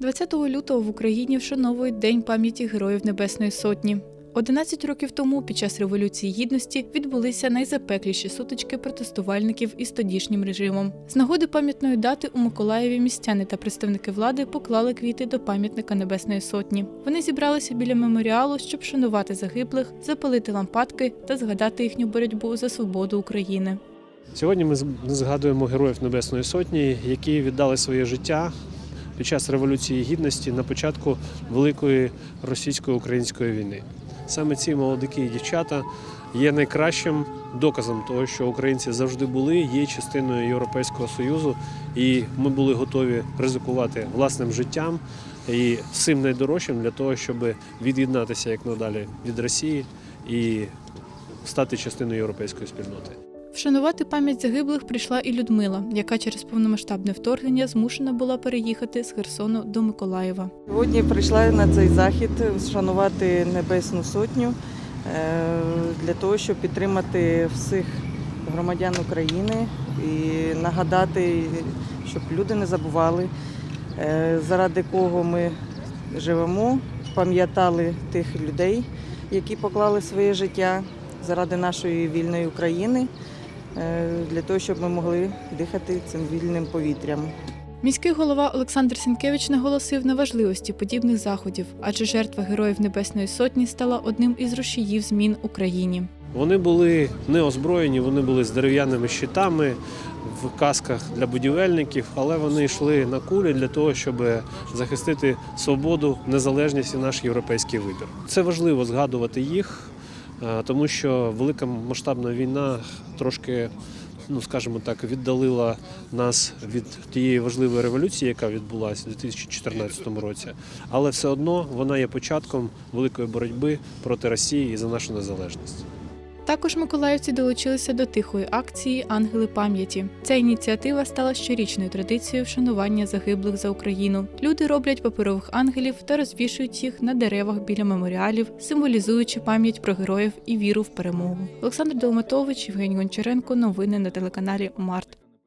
20 лютого в Україні вшановують День пам'яті Героїв Небесної Сотні. 11 років тому, під час Революції Гідності, відбулися найзапекліші сутички протестувальників із тодішнім режимом. З нагоди пам'ятної дати у Миколаєві містяни та представники влади поклали квіти до пам'ятника Небесної Сотні. Вони зібралися біля меморіалу, щоб шанувати загиблих, запалити лампадки та згадати їхню боротьбу за свободу України. Сьогодні ми згадуємо героїв Небесної Сотні, які віддали своє життя під час Революції Гідності на початку Великої російсько-української війни. Саме ці молодики і дівчата є найкращим доказом того, що українці завжди були, є частиною Європейського Союзу, і ми були готові ризикувати власним життям і всім найдорожчим для того, щоб від'єднатися як надалі від Росії і стати частиною європейської спільноти. Вшанувати пам'ять загиблих прийшла і Людмила, яка через повномасштабне вторгнення змушена була переїхати з Херсону до Миколаєва. Сьогодні прийшла на цей захід вшанувати Небесну Сотню е, для того, щоб підтримати всіх громадян України і нагадати, щоб люди не забували, е, заради кого ми живемо, пам'ятали тих людей, які поклали своє життя заради нашої вільної України, для того, щоб ми могли дихати цим вільним повітрям. Міський голова Олександр Сінкевич наголосив на важливості подібних заходів, адже жертва героїв Небесної Сотні стала одним із рушіїв змін Україні. Вони були не озброєні, вони були з дерев'яними щитами в касках для будівельників, але вони йшли на кулі для того, щоб захистити свободу, незалежність і наш європейський вибір. Це важливо згадувати їх, е, тому що велика масштабна війна трошки. Ну, скажімо так, віддалила нас від тієї важливої революції, яка відбулася у 2014 році, але все одно вона є початком великої боротьби проти Росії і за нашу незалежність. Також миколаївці долучилися до тихої акції Ангели пам'яті. Ця ініціатива стала щорічною традицією вшанування загиблих за Україну. Люди роблять паперових ангелів та розвішують їх на деревах біля меморіалів, символізуючи пам'ять про героїв і віру в перемогу. Олександр Долматович, Євгеній Гончаренко. Новини на телеканалі Март.